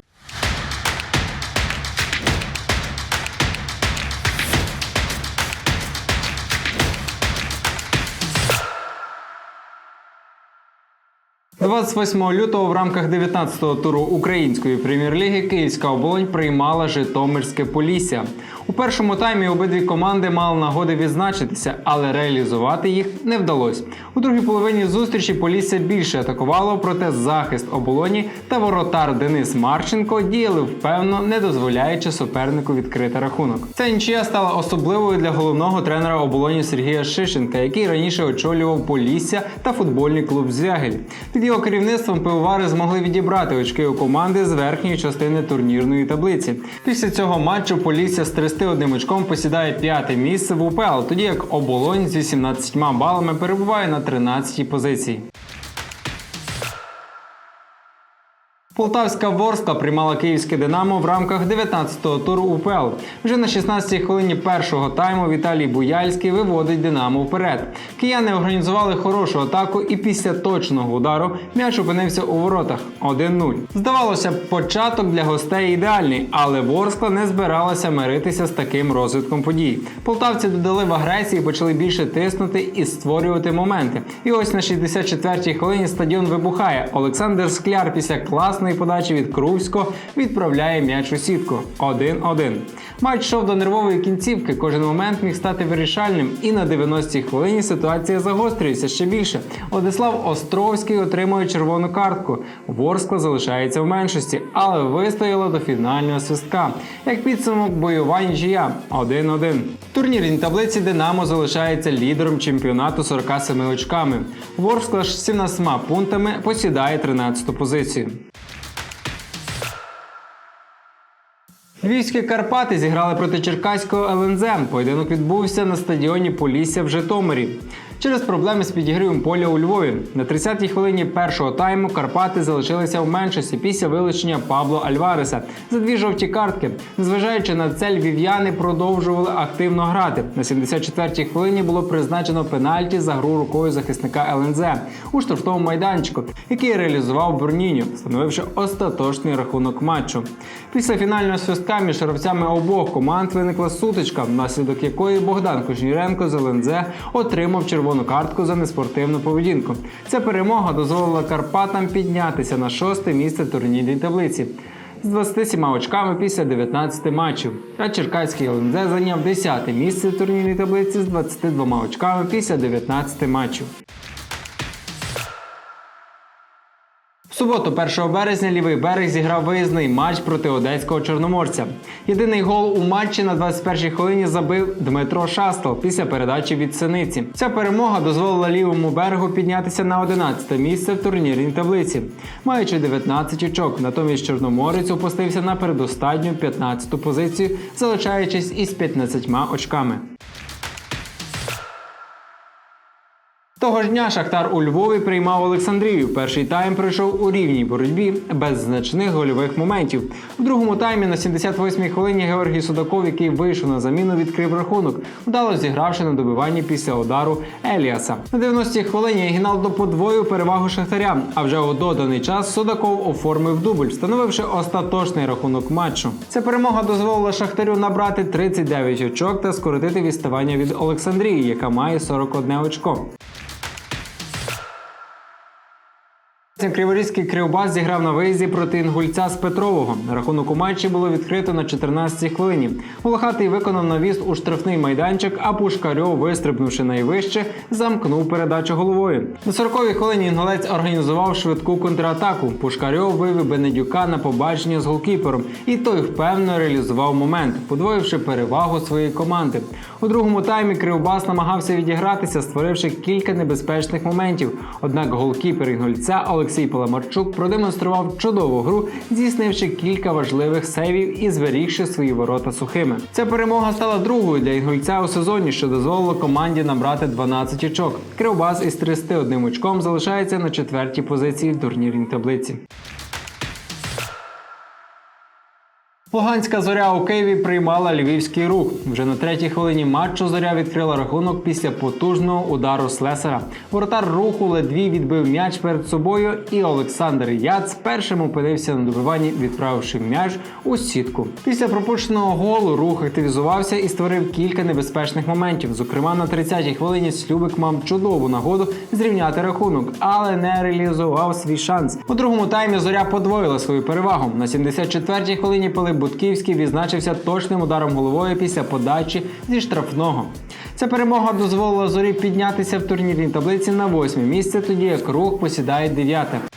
– 28 лютого в рамках 19-го туру української прем'єр-ліги Київська оболонь приймала Житомирське Полісся. У першому таймі обидві команди мали нагоди відзначитися, але реалізувати їх не вдалося. У другій половині зустрічі Полісся більше атакувало, проте захист оболоні та воротар Денис Марченко діяли впевно, не дозволяючи супернику відкрити рахунок. Ця нічия стала особливою для головного тренера оболоні Сергія Шишенка, який раніше очолював Полісся та футбольний клуб Звягель. Під його керівництвом пивовари змогли відібрати очки у команди з верхньої частини турнірної таблиці. Після цього матчу Полісся з 31 очком посідає п'яте місце в УПЛ, тоді як оболонь з 18 балами перебуває на 13-й позиції. Полтавська Ворскла приймала київське Динамо в рамках 19-го туру УПЛ. Вже на 16-й хвилині першого тайму Віталій Буяльський виводить Динамо вперед. Кияни організували хорошу атаку, і після точного удару м'яч опинився у воротах 1-0. Здавалося, початок для гостей ідеальний, але Ворскла не збиралася миритися з таким розвитком подій. Полтавці додали в агресії, почали більше тиснути і створювати моменти. І ось на 64-й хвилині стадіон вибухає. Олександр Скляр після класної подачі від Крувського відправляє м'яч у сітку 1-1. Матч йшов до нервової кінцівки. Кожен момент міг стати вирішальним, і на 90-й хвилині ситуація загострюється ще більше. Владислав Островський отримує червону картку. Ворскла залишається в меншості, але вистояла до фінального свистка. Як підсумок бойова нічия 1-1. В турнірній таблиці Динамо залишається лідером чемпіонату 47 очками. Ворскла ж з 17 пунктами посідає 13-ту позицію. Львівські Карпати зіграли проти Черкаського ЛНЗ. Поєдинок відбувся на стадіоні Полісся в Житомирі. Через проблеми з підігрівом поля у Львові на 30-й хвилині першого тайму Карпати залишилися в меншості після вилучення Пабло Альвареса за дві жовті картки. Незважаючи на це, львів'яни продовжували активно грати. На 74-й хвилині було призначено пенальті за гру рукою захисника ЛНЗ у штрафному майданчику, який реалізував Бурніньо, встановивши остаточний рахунок матчу. Після фінального свистка між гравцями обох команд виникла сутичка, внаслідок якої Богдан Кушніренко з ЛНЗ отримав червону картку за неспортивну поведінку. Ця перемога дозволила Карпатам піднятися на шосте місце турнірній таблиці. З 27 очками після 19 матчів. А Черкаський ЛНЗ зайняв 10 місце в турнірній таблиці з 22 очками після 19 матчів. Суботу, 1 березня, лівий берег зіграв виїзний матч проти одеського чорноморця. Єдиний гол у матчі на 21-й хвилині забив Дмитро Шастал після передачі від синиці. Ця перемога дозволила лівому берегу піднятися на 11 місце в турнірній таблиці, маючи 19 очок. Натомість Чорноморець опустився на передостатню 15-ту позицію, залишаючись із 15 очками. Того ж дня Шахтар у Львові приймав Олександрію. Перший тайм пройшов у рівній боротьбі без значних гольових моментів. У другому таймі на 78-й хвилині Георгій Судаков, який вийшов на заміну, відкрив рахунок, вдало зігравши на добиванні після удару Еліаса. На 90-й хвилині Гіналдо подвоїв перевагу Шахтаря. А вже у доданий час Судаков оформив дубль, встановивши остаточний рахунок матчу. Ця перемога дозволила Шахтарю набрати 39 очок та скоротити відставання від Олександрії, яка має 41 очко. Криворізький кривбас зіграв на виїзді проти інгульця з Петрового. Рахунок у матчі було відкрито на 14-й хвилині. Волохатий виконав навіс у штрафний майданчик, а Пушкарьов, вистрибнувши найвище, замкнув передачу головою. На 40-й хвилині інгулець організував швидку контратаку. Пушкарьов вивів Бенедюка на побачення з голкіпером, і той впевнено реалізував момент, подвоївши перевагу своєї команди. У другому таймі Кривбас намагався відігратися, створивши кілька небезпечних моментів. Однак голкіпер інгульця Олексій Паламарчук продемонстрував чудову гру, здійснивши кілька важливих сейвів і зберігши свої ворота сухими. Ця перемога стала другою для інгульця у сезоні, що дозволило команді набрати 12 очок. Кривбас із 31 очком залишається на четвертій позиції в турнірній таблиці. Луганська зоря у Києві приймала львівський рух. Вже на третій хвилині матчу зоря відкрила рахунок після потужного удару слесара. Воротар руху ледві відбив м'яч перед собою, і Олександр Яц першим опинився на добиванні, відправивши м'яч у сітку. Після пропущеного голу рух активізувався і створив кілька небезпечних моментів. Зокрема, на 30-й хвилині Слюбик мав чудову нагоду зрівняти рахунок, але не реалізував свій шанс. У другому таймі зоря подвоїла свою перевагу. На 74-й хвилині Пилип Бутківський відзначився точним ударом головою після подачі зі штрафного. Ця перемога дозволила зорі піднятися в турнірній таблиці на восьме місце, тоді як рух посідає дев'яте.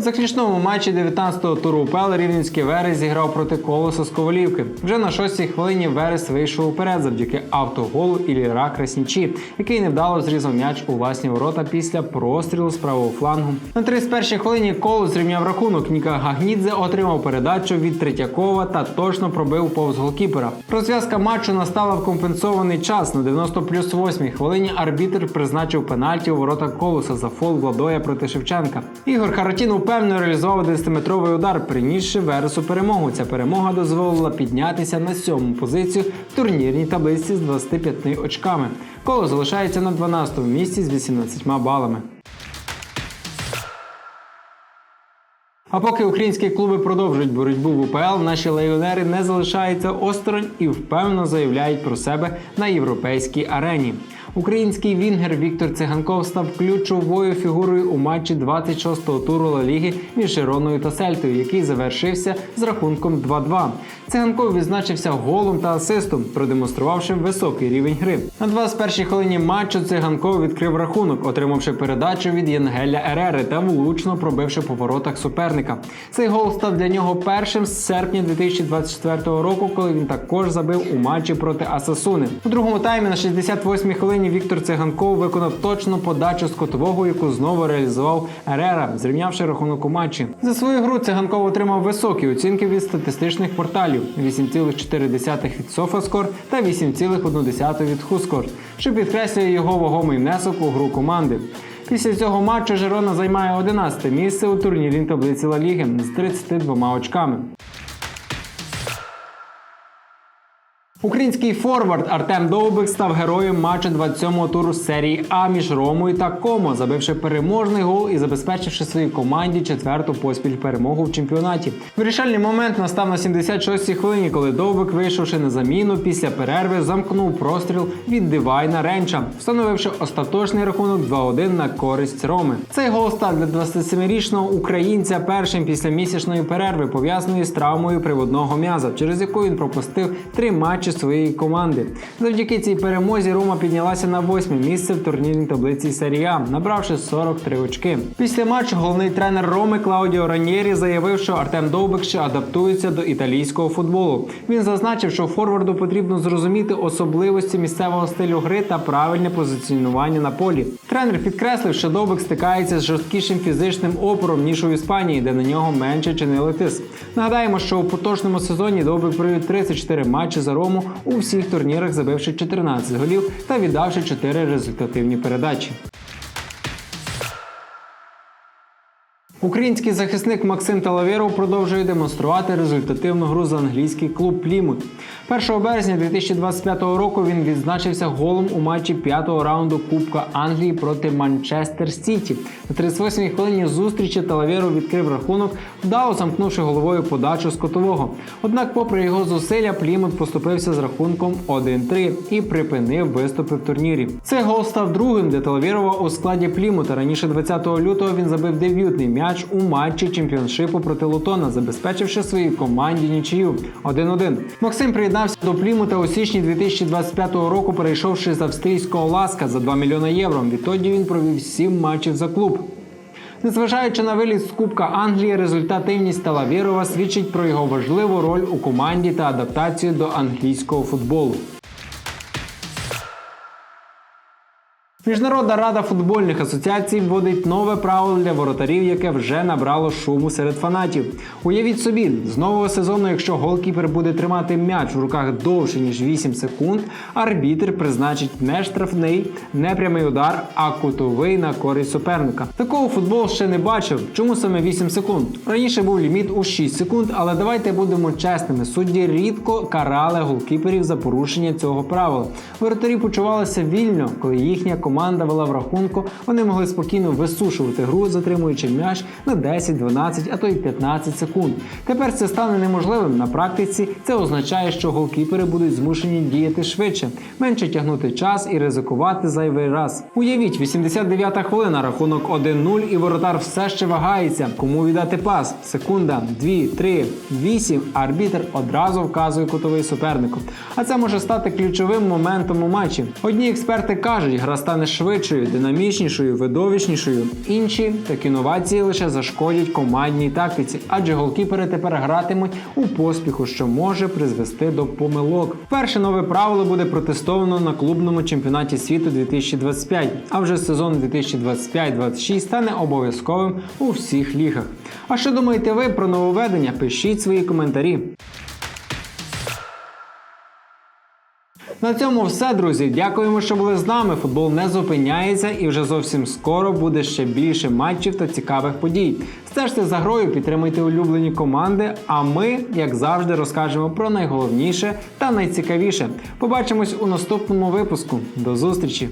В заключному матчі 19-го туру УПЛ Рівненський Верес зіграв проти колоса з Ковалівки. Вже на шостій хвилині Верес вийшов уперед завдяки автоголу Ілліра Краснічі, який невдало зрізав м'яч у власні ворота після прострілу з правого флангу. На 31-й хвилині колос зрівняв рахунок. Ніка Гагнідзе отримав передачу від Третьякова та точно пробив повз голкіпера. Розв'язка матчу настала в компенсований час. На 90 плюс 8 хвилині арбітр призначив пенальті у ворота колоса за фол Владоя проти Шевченка. Ігор Харатін упевнено реалізував 10-метровий удар, принісши Вересу перемогу. Ця перемога дозволила піднятися на сьому позицію в турнірній таблиці з 25 очками. Коло залишається на 12-му місці з 18 балами. А поки українські клуби продовжують боротьбу в УПЛ, наші легіонери не залишаються осторонь і впевнено заявляють про себе на європейській арені. Український вінгер Віктор Циганков став ключовою фігурою у матчі 26-го туру Ла Ліги між Широною та Сельтою, який завершився з рахунком 2-2. Циганков відзначився голом та асистом, продемонструвавши високий рівень гри. На 21-й хвилині матчу Циганков відкрив рахунок, отримавши передачу від Єнгеля Ерери та влучно пробивши по воротах суперника. Цей гол став для нього першим з серпня 2024 року, коли він також забив у матчі проти Асасуни. У другому таймі на 68-й хвилині Віктор Циганков виконав точну подачу з котового, яку знову реалізував Ерера, зрівнявши рахунок у матчі. За свою гру Циганков отримав високі оцінки від статистичних порталів: 8,4 від SofaScore та 8,1 від HuScore, що підкреслює його вагомий внесок у гру команди. Після цього матчу Жерона займає 11 місце у турнірній таблиці Ла Ліги з 32 очками. Український форвард Артем Довбик став героєм матчу 27-го туру серії А між Ромою та Комо, забивши переможний гол і забезпечивши своїй команді четверту поспіль перемогу в чемпіонаті. Вирішальний момент настав на 76-й хвилині, коли Довбик, вийшовши на заміну після перерви, замкнув простріл від Дивайна Ренча, встановивши остаточний рахунок 2-1 на користь Роми. Цей гол став для 27-річного українця першим після місячної перерви, пов'язаної з травмою приводного м'яза, через яку він пропустив три матчі своєї команди. Завдяки цій перемозі Рома піднялася на восьме місце в турнірній таблиці серії А, набравши 43 очки. Після матчу головний тренер Роми Клаудіо Раньєрі заявив, що Артем Довбик ще адаптується до італійського футболу. Він зазначив, що форварду потрібно зрозуміти особливості місцевого стилю гри та правильне позиціонування на полі. Тренер підкреслив, що Довбик стикається з жорсткішим фізичним опором ніж у Іспанії, де на нього менше чинили тиск. Нагадаємо, що у поточному сезоні Довбик провів 34 матчі за Рому у всіх турнірах, забивши 14 голів та віддавши 4 результативні передачі. Український захисник Максим Талавєров продовжує демонструвати результативну гру за англійський клуб Плімут. 1 березня 2025 року він відзначився голом у матчі п'ятого раунду Кубка Англії проти Манчестер Сіті. На 38-й хвилині зустрічі Талавєров відкрив рахунок, вдало замкнувши головою подачу з котового. Однак, попри його зусилля, Плімут поступився з рахунком 1-3 і припинив виступи в турнірі. Цей гол став другим для Талавєрова у складі Плімута. Раніше 20 лютого він забив дебютний м'яч у матчі чемпіоншипу проти Лутона, забезпечивши своїй команді нічию 1-1. Максим приєднався до Плімута у січні 2025 року, перейшовши з австрійського ласка за 2 мільйона євро. Відтоді він провів 7 матчів за клуб. Незважаючи на виліт з Кубка Англії, результативність Талавєрова свідчить про його важливу роль у команді та адаптацію до англійського футболу. Міжнародна рада футбольних асоціацій вводить нове правило для воротарів, яке вже набрало шуму серед фанатів. Уявіть собі, з нового сезону, якщо голкіпер буде тримати м'яч у руках довше ніж 8 секунд, арбітр призначить не штрафний, не прямий удар, а кутовий на користь суперника. Такого футбол ще не бачив. Чому саме 8 секунд? Раніше був ліміт у 6 секунд, але давайте будемо чесними. Судді рідко карали голкіперів за порушення цього правила. Воротарі почувалися вільно, коли їхня команда вела в рахунку. Вони могли спокійно висушувати гру, затримуючи м'яч на 10, 12, а то й 15 секунд. Тепер це стане неможливим на практиці. Це означає, що голкіпери будуть змушені діяти швидше, менше тягнути час і ризикувати зайвий раз. Уявіть, 89-та хвилина, рахунок 1-0 і воротар все ще вагається. Кому віддати пас? Секунда, 2, 3, 8. Арбітр одразу вказує кутовий супернику. А це може стати ключовим моментом у матчі. Одні експерти кажуть, гра стане швидшою, динамічнішою, видовищнішою. Інші такі новації лише зашкодять командній тактиці, адже голкіпери тепер гратимуть у поспіху, що може призвести до помилок. Перше нове правило буде протестовано на клубному чемпіонаті світу 2025, а вже сезон 2025-26 стане обов'язковим у всіх лігах. А що думаєте ви про нововведення? Пишіть свої коментарі. На цьому все, друзі. Дякуємо, що були з нами. Футбол не зупиняється і вже зовсім скоро буде ще більше матчів та цікавих подій. Стежте за грою, підтримуйте улюблені команди. А ми, як завжди, розкажемо про найголовніше та найцікавіше. Побачимось у наступному випуску. До зустрічі!